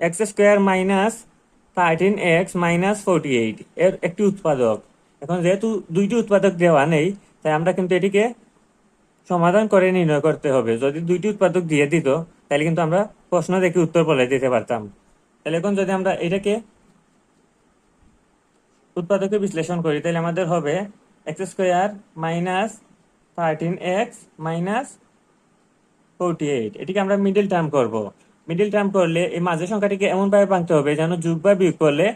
X square minus thirteen x minus forty eight এর একটি উৎপাদক। এখন যেহেতু দুইটি উৎপাদক দেওয়া নেই, তাই আমরা কিন্তু এটিকে সমাধান করে নির্ণয় করতে হবে। যদি দুইটি উৎপাদক দিয়ে দিত, তাহলে কিন্তু আমরা প্রশ্ন দেখে উত্তর বলে দিতে পারতাম। তাহলে এখন যদি আমরা এটাকে উৎপাদকে বিশ্লেষণ করি, তাহলে আমাদের হবে x square minus thirteen x minus forty eight. এটিকে আমরা মিডিল টার্ম করব। মিডিল টার্ম করলে এই মাঝের সংখ্যাটিকে এমনভাবে ভাঙতে হবে যেন যোগ বা বিয়োগ করলে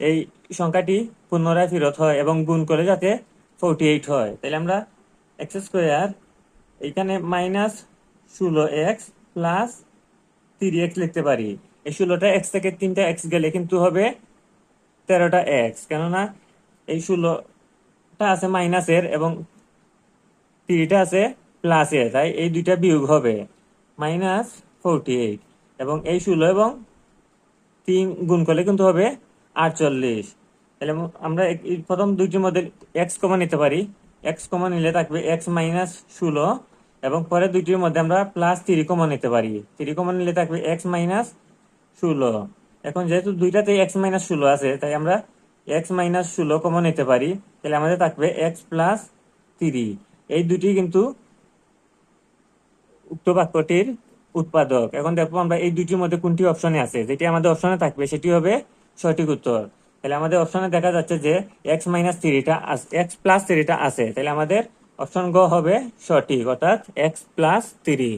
এই সংখ্যাটি পুনরায় ফেরত হয় এবং গুণ করলে যাতে ফোরটি এইট হয়। তাহলে আমরা এক্স স্কোয়ার এইখানে মাইনাস ষোলো এক্স প্লাস থ্রি এক্স লিখতে পারি। এই ষোলোটা এক্স থেকে তিনটা এক্স গেলে কিন্তু হবে তেরোটা এক্স কেননা এই ষোলোটা আছে মাইনাসের এবং থ্রিটা আছে প্লাসের তাই এই দুইটা বিয়োগ হবে। মাইনাস ফোরটি এইট এবং এই ষোলো এবং তিন গুণ করলে কিন্তু হবে আটচল্লিশ। তাহলে আমরা প্রথম দুইটির মধ্যে এক্স কমা নিতে পারি। এক্স কমা নিলে থাকবে এক্স মাইনাস ষোলো এবং পরে দুইটির মধ্যে আমরা প্লাস থ্রি কমা নিতে পারি। থ্রি কমা নিলে থাকবে এক্স মাইনাস ষোলো। এখন যেহেতু দুইটাতে এক্স মাইনাস ষোলো আছে, তাই আমরা এক্স মাইনাস ষোলো কমন নিতে পারি। তাহলে আমাদের থাকবে এক্স প্লাস থ্রি এই দুটি কিন্তু উক্ত বাক্যটির উৎপাদক। এখন দেখব আমরা এই দুইটির মধ্যে কোনটি অপশনে আছে? যেটি আমাদের অপশনে থাকবে, সেটি হবে সঠিক উত্তর। তাহলে আমাদের অপশনে দেখা যাচ্ছে যে এক্স মাইনাস থ্রিটা এক্স প্লাস থ্রিটা আছে। তাহলে আমাদের অপশন গ হবে সঠিক, অর্থাৎ এক্স প্লাস থ্রি